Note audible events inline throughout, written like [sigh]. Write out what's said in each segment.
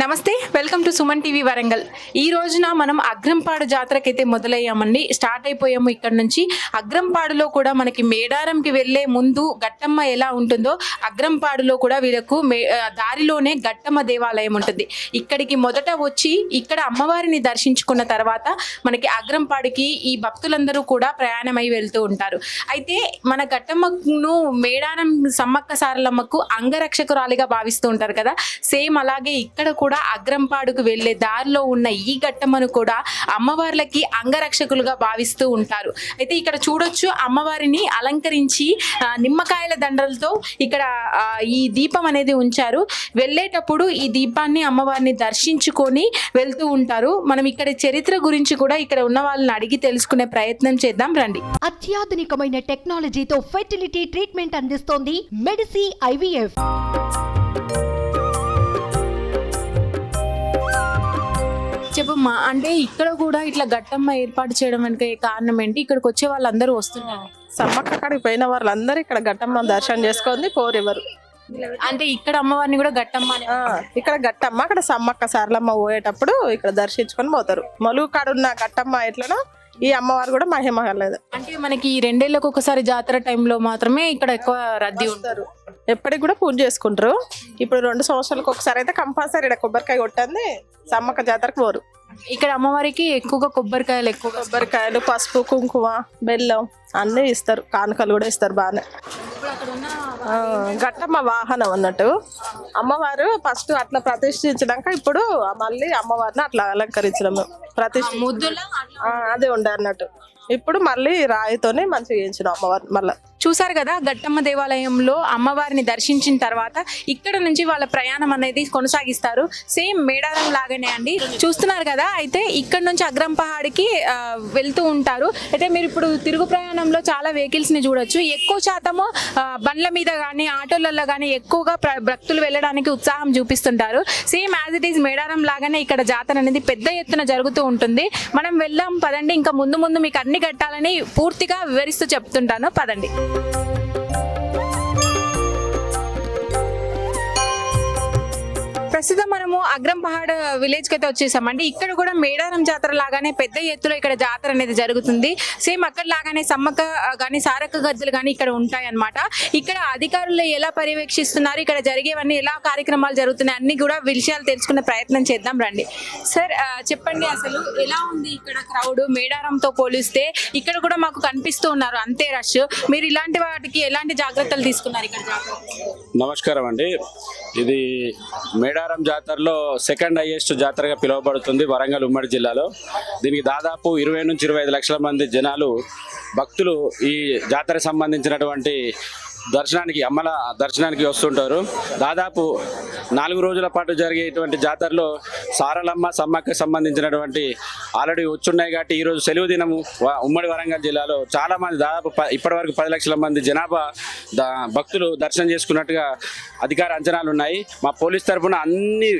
నమస్తే welcome to Suman TV Warangal. ఈ రోజున మనం అగ్రంపాడు జాతరకైతే మొదలయ్యామండి. స్టార్ట్ అయిపోయాము ఇక్కడ నుంచి. అగ్రంపాడులో కూడా మనకి మేడారంకి వెళ్ళే ముందు గట్టమ్మ ఎలా ఉంటుందో అగ్రంపాడులో కూడా వీళ్ళకు మే దారిలోనే గట్టమ్మ దేవాలయం ఉంటుంది. ఇక్కడికి మొదట వచ్చి ఇక్కడ అమ్మవారిని దర్శించుకున్న తర్వాత మనకి అగ్రంపాడుకి ఈ భక్తులందరూ కూడా ప్రయాణమై వెళ్తూ ఉంటారు. అయితే మన గట్టమ్మను మేడారం సమ్మక్క సారలమ్మకు అంగరక్షకురాలిగా భావిస్తూ ఉంటారు కదా. సేమ్ అలాగే ఇక్కడ కూడా అగ్రంపాడుకు వెళ్ళే దారిలో ఉన్న ఈ ఘట్టమను కూడా అమ్మవార్లకి అంగరక్షకులుగా భావిస్తూ ఉంటారు. అయితే ఇక్కడ చూడొచ్చు అమ్మవారిని అలంకరించి నిమ్మకాయల దండలతో ఇక్కడ ఈ దీపం అనేది ఉంచారు. వెళ్ళేటప్పుడు ఈ దీపాన్ని అమ్మవారిని దర్శించుకొని వెళ్తూ ఉంటారు. మనం ఇక్కడ చరిత్ర గురించి కూడా ఇక్కడ ఉన్న వాళ్ళని అడిగి తెలుసుకునే ప్రయత్నం చేద్దాం. రండి. అత్యాధునికమైన టెక్నాలజీతో ఫెర్టిలిటీ ట్రీట్మెంట్ అందిస్తోంది మెడిసి ఐవీఎఫ్. చెప్పమ్మా అంటే ఇక్కడ కూడా ఇట్లా గట్టమ్మ ఏర్పాటు చేయడం వెనుక కారణం ఏంటి? ఇక్కడికి వచ్చే వాళ్ళందరూ వస్తున్నారు. సమ్మక్క కాడికి పోయిన వాళ్ళందరూ ఇక్కడ గట్టమ్మ దర్శనం చేసుకొని పోరెవరు అంటే ఇక్కడ అమ్మవారిని కూడా గట్టమ్మ అని ఇక్కడ గట్టమ్మ అక్కడ సమ్మక్క సారలమ్మ పోయేటప్పుడు ఇక్కడ దర్శించుకొని పోతారు. మలుగు కాడున్న గట్టమ్మ ఎట్లనో ఈ అమ్మవారు కూడా మహిమ కలదు. అంటే మనకి ఈ రెండేళ్ళకు ఒకసారి జాతర టైంలో మాత్రమే ఇక్కడ ఎక్కువ రద్దీ ఉంటుంది. ఎప్పటికి కూడా పూజ చేసుకుంటారు. ఇప్పుడు రెండు సంవత్సరాలకు ఒకసారి అయితే కంపల్సరీ ఇక్కడ కొబ్బరికాయ కొట్టండి సమ్మక్క జాతరకు పోరు. ఇక్కడ అమ్మవారికి ఎక్కువగా కొబ్బరికాయలు ఎక్కువగా కొబ్బరికాయలు పసుపు కుంకుమ బెల్లం అన్నీ ఇస్తారు. కానుకలు కూడా ఇస్తారు బాగానే. గట్టమ్మ వాహనం అన్నట్టు. అమ్మవారు ఫస్ట్ అట్లా ప్రతిష్ఠించినాక ఇప్పుడు మళ్ళీ అమ్మవారిని అట్లా అలంకరించడం. ప్రతిష్ఠ ముద్దులా ఆ, అదే ఉండే అన్నట్టు. ఇప్పుడు మళ్ళీ రాయితోనే మంచిగా చేయించడం అమ్మవారిని మళ్ళీ. చూసారు కదా గట్టమ్మ దేవాలయంలో అమ్మవారిని దర్శించిన తర్వాత ఇక్కడ నుంచి వాళ్ళ ప్రయాణం అనేది కొనసాగిస్తారు. సేమ్ మేడారం లాగానే అండి. చూస్తున్నారు కదా అయితే ఇక్కడ నుంచి అగ్రం పహాడికి వెళ్తూ ఉంటారు. అయితే మీరు ఇప్పుడు తిరుగు ప్రయాణంలో చాలా వెహికల్స్ని చూడొచ్చు. ఎక్కువ శాతము బండ్ల మీద కానీ ఆటోలలో కానీ ఎక్కువగా ప్ర- భక్తులు వెళ్ళడానికి ఉత్సాహం చూపిస్తుంటారు. Same as it is Medaram లాగానే ఇక్కడ జాతర అనేది పెద్ద ఎత్తున జరుగుతూ ఉంటుంది. మనం వెళ్దాం పదండి. ఇంకా ముందు ముందు మీకు అన్ని కట్టాలని పూర్తిగా వివరిస్తూ చెప్తుంటాను. పదండి. Thank you ప్రస్తుతం మనము అగ్రం పహాడ్ విలేజ్కి అయితే వచ్చేసామండి. ఇక్కడ కూడా మేడారం జాతర లాగానే పెద్ద ఎత్తులో ఇక్కడ జాతర అనేది జరుగుతుంది. సేమ్ అక్కడ లాగానే సమ్మక్క కానీ సారక్క గద్దెలు కానీ ఇక్కడ ఉంటాయి అన్నమాట ఇక్కడ అధికారులు ఎలా పర్యవేక్షిస్తున్నారు? ఇక్కడ జరిగేవన్నీ ఎలా కార్యక్రమాలు జరుగుతున్నాయి? అన్ని కూడా విషయాలు తెలుసుకునే ప్రయత్నం చేద్దాం రండి. సార్ చెప్పండి అసలు ఎలా ఉంది ఇక్కడ క్రౌడ్ మేడారంతో పోలిస్తే ఇక్కడ కూడా మాకు కనిపిస్తూ ఉన్నారు. అంతే రష్. మీరు ఇలాంటి వాటికి ఎలాంటి జాగ్రత్తలు తీసుకున్నారు ఇక్కడ జాతర? నమస్కారం అండి. ఇది మేడారం జాతరలో సెకండ్ హైయెస్ట్ జాతరగా పిలువబడుతుంది వరంగల్ ఉమ్మడి జిల్లాలో. దీనికి దాదాపు ఇరవై నుంచి ఇరవై ఐదు లక్షల మంది జనాలు భక్తులు ఈ జాతరకు సంబంధించినటువంటి దర్శనానికి అమ్మల దర్శనానికి వస్తుంటారు. దాదాపు నాలుగు రోజుల పాటు జరిగేటువంటి జాతరలో సారలమ్మ సమ్మక్క సంబంధించినటువంటి ఆల్రెడీ వచ్చున్నాయి కాబట్టి ఈరోజు సెలవు దినము ఉమ్మడి వరంగల్ జిల్లాలో చాలామంది దాదాపు ఇప్పటివరకు పది లక్షల మంది జనాభా భక్తులు దర్శనం చేసుకున్నట్టుగా అధికార అంచనాలు ఉన్నాయి. మా పోలీస్ తరఫున అన్ని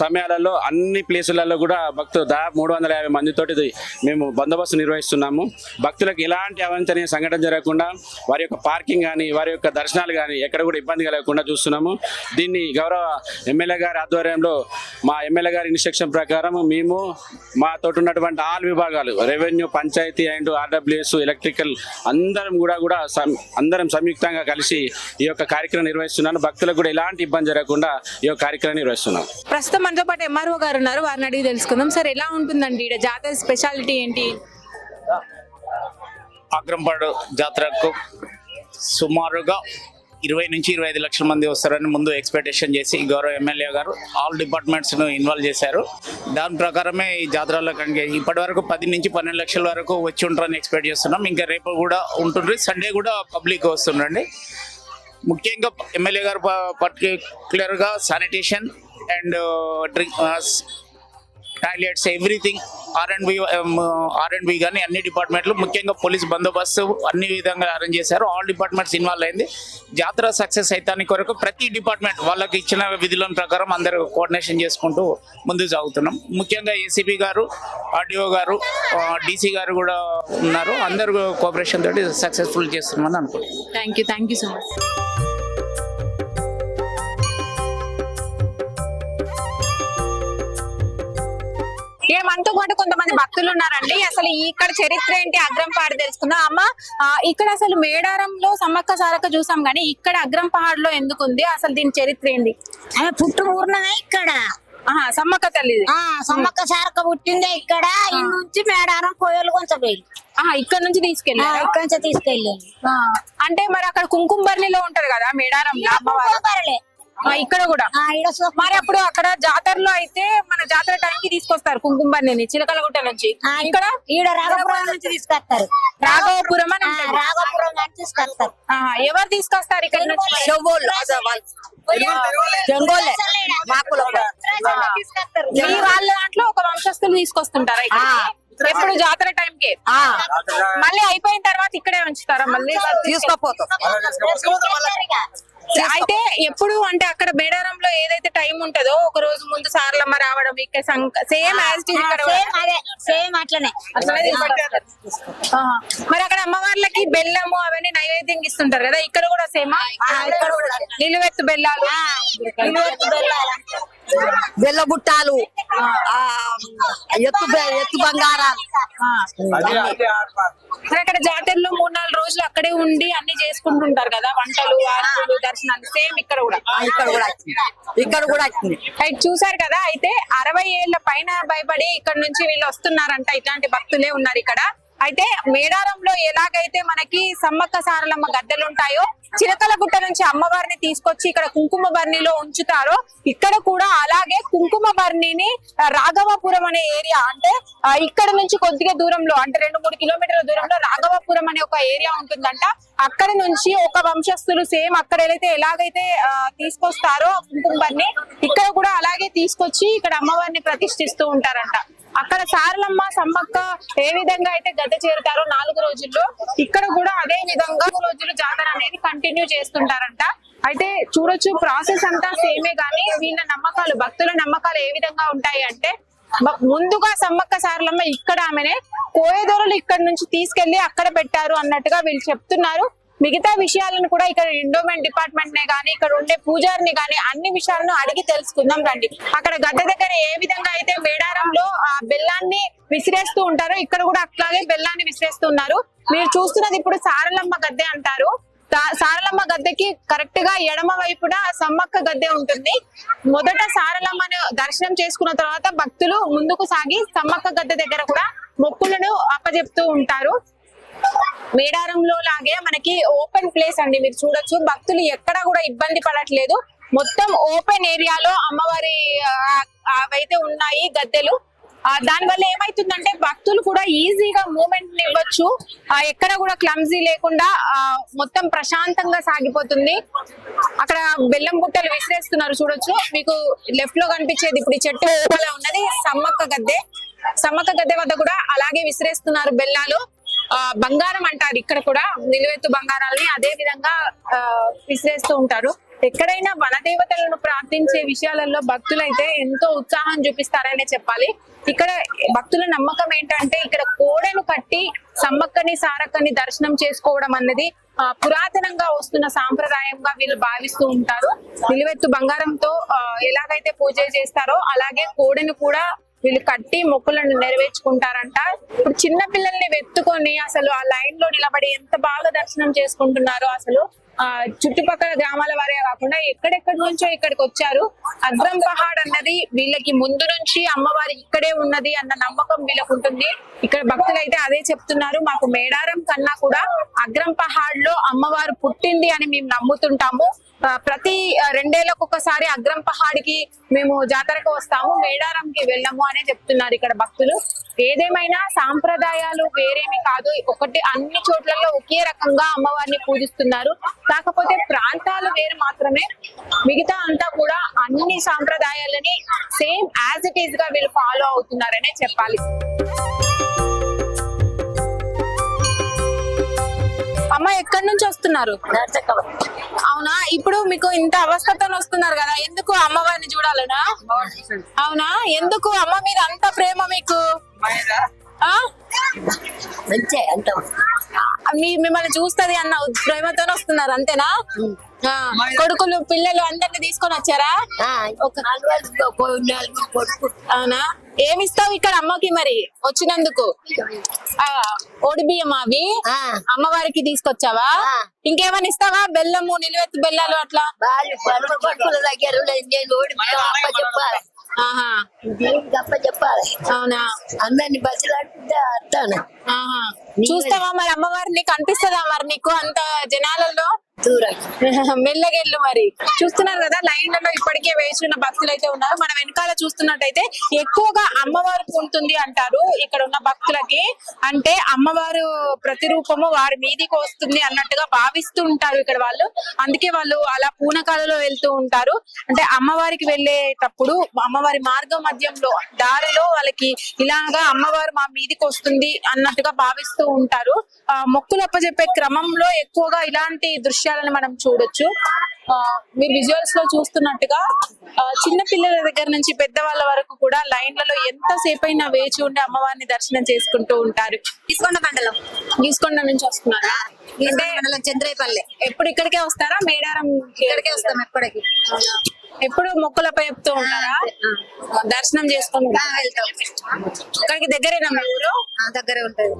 సమయాలలో అన్ని ప్లేసులలో కూడా భక్తులు దాదాపు మూడు వందల యాభై మందితోటి మేము బందోబస్తు నిర్వహిస్తున్నాము. భక్తులకు ఎలాంటి అవాంఛనీయ సంఘటన జరగకుండా వారి యొక్క పార్కింగ్ కానీ వారి యొక్క దర్శనాలు కానీ ఎక్కడ కూడా ఇబ్బంది కలగకుండా చూస్తున్నాము. దీన్ని గౌరవ ఎమ్మెల్యే గారి ఆధ్వర్యంలో మా ఎమ్మెల్యే గారి ఇన్స్ట్రక్షన్ ప్రకారం మేము మాతో ఉన్నటువంటి ఆల్ విభాగాలు revenue panchayat and RWS electrical అందరం కూడా కూడా సం- అందరం సంయుక్తంగా కలిసి ఈ యొక్క కార్యక్రమం నిర్వహిస్తున్నాను. భక్తులకు కూడా ఎలాంటి ఇబ్బంది జరగకుండా ఈ యొక్క కార్యక్రమం నిర్వహిస్తున్నాం. ప్రస్తుతం మనతో పాటు ఎంఆర్ఓ గారు ఉన్నారు. వారిని అడిగి తెలుసుకుందాం. సార్ ఎలా ఉంటుందండి ఇక్కడ జాతర స్పెషాలిటీ ఏంటి? అగ్రంపాడు జాతరకు సుమారుగా ఇరవై నుంచి ఇరవై ఐదు లక్షల మంది వస్తారని ముందు ఎక్స్పెక్టేషన్ చేసి గౌరవ ఎమ్మెల్యే గారు ఆల్ డిపార్ట్మెంట్స్ను ఇన్వాల్వ్ చేశారు. దాని ప్రకారమే ఈ జాతరలో కనుక ఇప్పటి వరకు పది నుంచి పన్నెండు లక్షల వరకు వచ్చి ఉంటారని ఎక్స్పెక్ట్ చేస్తున్నాం. ఇంకా రేపు కూడా ఉంటుంది. సండే కూడా పబ్లిక్ వస్తుండండి ముఖ్యంగా ఎమ్మెల్యే గారు పర్టికులర్గా sanitation and drink toilets everything R and B R and B కానీ అన్ని డిపార్ట్మెంట్లు ముఖ్యంగా పోలీస్ బందోబస్తు అన్ని విధంగా అరేంజ్ చేశారు. ఆల్ డిపార్ట్మెంట్స్ ఇన్వాల్వ్ అయింది. జాతర సక్సెస్ అవుతానికి కొరకు ప్రతి డిపార్ట్మెంట్ వాళ్ళకి ఇచ్చిన విధుల ప్రకారం అందరూ కోఆర్డినేషన్ చేసుకుంటూ ముందుకు సాగుతున్నాం. ముఖ్యంగా ఏసీపీ గారు ఆర్డీఓ గారు డీసీ గారు కూడా ఉన్నారు. అందరూ కోఆపరేషన్ తోటి సక్సెస్ఫుల్ చేస్తున్నామని అనుకుంటున్నాం. Thank you thank you so much మనతో పాటు కొంతమంది భక్తులు ఉన్నారండి. అసలు ఇక్కడ చరిత్ర ఏంటి అగ్రంపహాడ్ తెలుసుకుందాం. అమ్మ ఇక్కడ అసలు మేడారంలో సమ్మక్క సారక్క చూసాం కానీ ఇక్కడ అగ్రంపహాడ్లో ఎందుకు ఉంది అసలు దీని చరిత్ర ఏంటి? ఆమె పుట్టు ఊరినదే ఇక్కడ? సమ్మక్క తల్లి ఆ సమ్మక్క సారక్క పుట్టిందే ఇక్కడ. నుంచి మేడారం కోయలు కొంచెం ఇక్కడ నుంచి తీసుకెళ్ళి ఇక్కడి నుంచి తీసుకెళ్ళాను అంటే మరి అక్కడ కుంకుమ బర్ణిలో ఉంటది కదా మేడారంలో అమ్మవారు? ఇక్కడ కూడా. మరి అప్పుడు అక్కడ జాతరలో అయితే మన జాతర టైంకి తీసుకొస్తారు కుంకుమ బర్ణిని చిలకలగుట్ట నుంచి. ఆ, ఇక్కడ? ఈడ రాఘపురం నుంచి తీసుకొస్తారు. రాఘవపురం అని నుంచి తీసుకొస్తారు. ఎవరు తీసుకొస్తారు ఇక్కడ నుంచి? జంగోలే. మీ వాళ్ళ దాంట్లో ఒక వంశస్థులు తీసుకొస్తుంటారా? ఎప్పుడు జాతర టైం కి మళ్ళీ అయిపోయిన తర్వాత ఇక్కడే ఉంచుతారా మళ్ళీ? తీసుకోపోతాం. అయితే ఎప్పుడు అంటే అక్కడ మేడారంలో ఏదైతే టైం ఉంటుందో ఒక రోజు ముందు సార్లమ్మ రావడం ఇక్కడ సేమ్ యాజ్. సేమ్ అట్లనే. మరి అక్కడ అమ్మవార్లకి బెల్లము అవన్నీ నైవేద్యం ఇస్తుంటారు కదా ఇక్కడ కూడా సేమా. నిలువెత్తు బెల్లాలు నిలువెత్తు బెల్లాల. బెల్లబుట్టాలు ఆ, ఎత్తు ఎత్తు బంగారాలు. అక్కడ జాతరలో మూడు నాలుగు రోజులు అక్కడే ఉండి అన్ని చేసుకుంటుంటారు కదా వంటలు ఆర్పులు దర్శనాలు సేమ్ ఇక్కడ కూడా. ఆ, ఇక్కడ కూడా వచ్చింది. ఇక్కడ కూడా వచ్చింది. రైట్ చూసారు కదా అయితే అరవై ఏళ్ళ పైన భయపడి ఇక్కడ నుంచి వీళ్ళు వస్తున్నారంట ఇట్లాంటి భక్తులే ఉన్నారు ఇక్కడ. అయితే మేడారంలో ఎలాగైతే మనకి సమ్మక్క సారలమ్మ గద్దెలు ఉంటాయో చిలకల గుట్ట నుంచి అమ్మవారిని తీసుకొచ్చి ఇక్కడ కుంకుమ బర్ణిలో ఉంచుతారో ఇక్కడ కూడా అలాగే కుంకుమ బర్ణిని రాఘవపురం అనే ఏరియా అంటే ఇక్కడ నుంచి కొద్దిగా దూరంలో అంటే రెండు మూడు కిలోమీటర్ల దూరంలో రాఘవపురం అనే ఒక ఏరియా ఉంటుందంట. అక్కడ నుంచి ఒక వంశస్థులు సేమ్ అక్కడ ఏదైతే ఎలాగైతే తీసుకొస్తారో కుంకుమ బర్ణి ఇక్కడ కూడా అలాగే తీసుకొచ్చి ఇక్కడ అమ్మవారిని ప్రతిష్ఠిస్తూ ఉంటారంట. అక్కడ సారలమ్మ సమ్మక్క ఏ విధంగా అయితే గద్దె చేరుతారో నాలుగు రోజుల్లో ఇక్కడ కూడా అదే విధంగా రోజులు జాతర అనేది కంటిన్యూ చేస్తుంటారంట. అయితే చూడొచ్చు ప్రాసెస్ అంతా సేమే గానీ వీళ్ళ నమ్మకాలు భక్తుల నమ్మకాలు ఏ విధంగా ఉంటాయి అంటే ముందుగా సమ్మక్క సారలమ్మ ఇక్కడ ఆమెనే కోయదొరలు ఇక్కడ నుంచి తీసుకెళ్ళి అక్కడ పెట్టారు అన్నట్టుగా వీళ్ళు చెప్తున్నారు. మిగతా విషయాలను కూడా ఇక్కడ ఎండోమెంట్ డిపార్ట్మెంట్ నే కానీ ఇక్కడ ఉండే పూజారిని కానీ అన్ని విషయాలను అడిగి తెలుసుకుందాం రండి. అక్కడ గద్దె దగ్గర ఏ విధంగా అయితే మేడారంలో ఆ బెల్లాన్ని విసిరేస్తూ ఉంటారో ఇక్కడ కూడా అట్లాగే బెల్లాన్ని విసిరేస్తున్నారు. మీరు చూస్తున్నది ఇప్పుడు సారలమ్మ గద్దె అంటారు. సారలమ్మ గద్దెకి కరెక్ట్గా ఎడమ వైపున సమ్మక్క గద్దె ఉంటుంది. మొదట సారలమ్మను దర్శనం చేసుకున్న తర్వాత భక్తులు ముందుకు సాగి సమ్మక్క గద్దె దగ్గర కూడా మొక్కులను అప్పజెప్తూ ఉంటారు. మేడారంలో లాగే మనకి ఓపెన్ ప్లేస్ అండి మీరు చూడొచ్చు. భక్తులు ఎక్కడ కూడా ఇబ్బంది పడట్లేదు. మొత్తం ఓపెన్ ఏరియాలో అమ్మవారి అవైతే ఉన్నాయి గద్దెలు. దాని వల్ల ఏమైతుందంటే భక్తులు కూడా ఈజీగా మూమెంట్ ఇవ్వచ్చు. ఆ ఎక్కడ కూడా క్లమ్జీ లేకుండా మొత్తం ప్రశాంతంగా సాగిపోతుంది. అక్కడ బెల్లం బుట్టలు విసిరేస్తున్నారు చూడొచ్చు. మీకు లెఫ్ట్లో కనిపించేది ఇప్పుడు ఈ చెట్టు ఉన్నది సమ్మక్క గద్దె. సమ్మక్క గద్దె వద్ద కూడా అలాగే విసిరేస్తున్నారు బెల్లాలు. బంగారం అంటారు. ఇక్కడ కూడా నిలువెత్తు బంగారాలని అదే విధంగా ఆ, విసిరేస్తూ ఉంటారు. ఎక్కడైనా వనదేవతలను ప్రార్థించే విషయాలలో భక్తులైతే ఎంతో ఉత్సాహం చూపిస్తారనే చెప్పాలి. ఇక్కడ భక్తుల నమ్మకం ఏంటంటే ఇక్కడ కోడెను కట్టి సమ్మక్కని సారక్కని దర్శనం చేసుకోవడం అన్నది ఆ, పురాతనంగా వస్తున్న సాంప్రదాయంగా వీళ్ళు భావిస్తూ ఉంటారు. నిలువెత్తు బంగారంతో ఎలాగైతే పూజ చేస్తారో అలాగే కోడెను కూడా వీళ్ళు కట్టి మొక్కులను నెరవేర్చుకుంటారంట. ఇప్పుడు చిన్న పిల్లల్ని వెత్తుకొని అసలు ఆ లైన్లో నిలబడి ఎంత బాగా దర్శనం చేసుకుంటున్నారు అసలు ఆ చుట్టుపక్కల గ్రామాల వారే కాకుండా ఎక్కడెక్కడి నుంచో ఇక్కడికి వచ్చారు. అగ్రం పహాడ్ అన్నది వీళ్ళకి ముందు నుంచి అమ్మవారి ఇక్కడే ఉన్నది అన్న నమ్మకం వీళ్ళకు ఉంటుంది. ఇక్కడ భక్తులు అయితే అదే చెప్తున్నారు. మాకు మేడారం కన్నా కూడా అగ్రం పహాడ్లో అమ్మవారు పుట్టింది అని మేము నమ్ముతుంటాము. ప్రతి రెండేళ్ళకు ఒకసారి అగ్రం పహాడికి మేము జాతరకు వస్తాము మేడారంకి వెళ్ళము అనే చెప్తున్నారు ఇక్కడ భక్తులు. ఏదేమైనా సాంప్రదాయాలు వేరేమి కాదు. ఒకటి అన్ని చోట్లలో ఒకే రకంగా అమ్మవారిని పూజిస్తున్నారు. కాకపోతే ప్రాంతాలు వేరు మాత్రమే. మిగతా అంతా కూడా అన్ని సాంప్రదాయాలని సేమ్ యాజ్ ఇట్ ఈస్గా వీళ్ళు ఫాలో అవుతున్నారనే చెప్పాలి. అమ్మ ఎక్కడి నుంచి వస్తున్నారు? అవునా? ఇప్పుడు మీకు ఇంత అవస్థతో వస్తున్నారు కదా. ఎందుకు అమ్మవారిని చూడాలనా? అవునా? ఎందుకు అమ్మ మీద అంత ప్రేమ మీకు? మీ మిమ్మల్ని చూస్తది అన్న ప్రేమతో వస్తున్నారు అంతేనా? కొడుకులు పిల్లలు అందరిని తీసుకొని వచ్చారా? అవునా? ఏమిస్తావు ఇక్కడ అమ్మకి మరి? వచ్చినందుకు. ఆ ఓడి బియ్యం అవి ఆ. అమ్మవారికి తీసుకొచ్చావా. ఇంకేమైనా ఇస్తావా? బెల్లము నిలువెత్తు బెల్లాలు అట్లా? చెప్పాలి. అవునా? అందరిని ఆహా. చూస్తావా మరి అమ్మవారిని కనిపిస్తుందా మరి నీకు అంత జనాలలో? [laughs] మెల్లగెళ్ళు మరి. చూస్తున్నారు కదా లైన్లలో ఇప్పటికే వేసి ఉన్న భక్తులు అయితే ఉన్నారు. మన వెనకాల చూస్తున్నట్టయితే ఎక్కువగా అమ్మవారు ఉంటుంది అంటారు ఇక్కడ ఉన్న భక్తులకి. అంటే అమ్మవారు ప్రతిరూపము వారి మీదికి వస్తుంది అన్నట్టుగా భావిస్తూ ఉంటారు ఇక్కడ వాళ్ళు. అందుకే వాళ్ళు అలా పూనకాలలో వెళ్తూ ఉంటారు. అంటే అమ్మవారికి వెళ్ళేటప్పుడు అమ్మవారి మార్గ మధ్యంలో దారిలో వాళ్ళకి ఇలాగా అమ్మవారు మా మీదికి వస్తుంది అన్నట్టుగా భావిస్తూ ఉంటారు. ఆ మొక్కులు అప్పచెప్పే క్రమంలో ఎక్కువగా ఇలాంటి దృశ్యాలను మనం చూడొచ్చు. ఆ, మీరు విజువల్స్లో చూస్తున్నట్టుగా చిన్న పిల్లల దగ్గర నుంచి పెద్దవాళ్ళ వరకు కూడా లైన్లలో ఎంతసేపు అయినా వేచి ఉండి అమ్మవారిని దర్శనం చేసుకుంటూ ఉంటారు. తీసుకొండ మండలం. గీసుకొండ నుంచి వస్తున్నారా? చంద్రయ్యపల్లి ఎప్పుడు ఇక్కడికే వస్తారా? మేడారం ఇక్కడికే వస్తాం ఎప్పటికి. ఎప్పుడు మొక్కులపై చెప్తూ ఉంటారా? దర్శనం చేసుకొని? వెళ్తాం. ఇక్కడికి దగ్గరేనా మీ ఊరు? దగ్గరే ఉంటది.